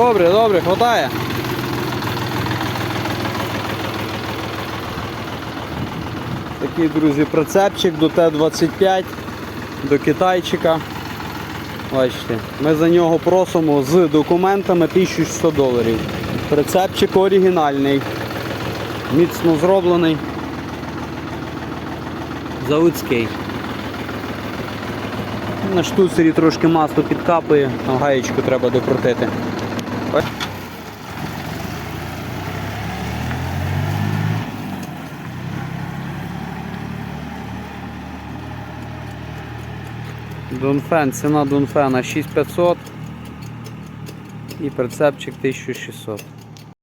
Добре, добре, хватає. Такий, друзі, прицепчик до Т-25, до китайчика. Бачите, ми за нього просимо з документами 1100 доларів. Прицепчик оригінальний, міцно зроблений. Заводський. На штуцері трошки масло підкапує, а гаєчку треба докрутити. Ось. Донфен, ціна Дунфена 6500 і прицепчик 1600.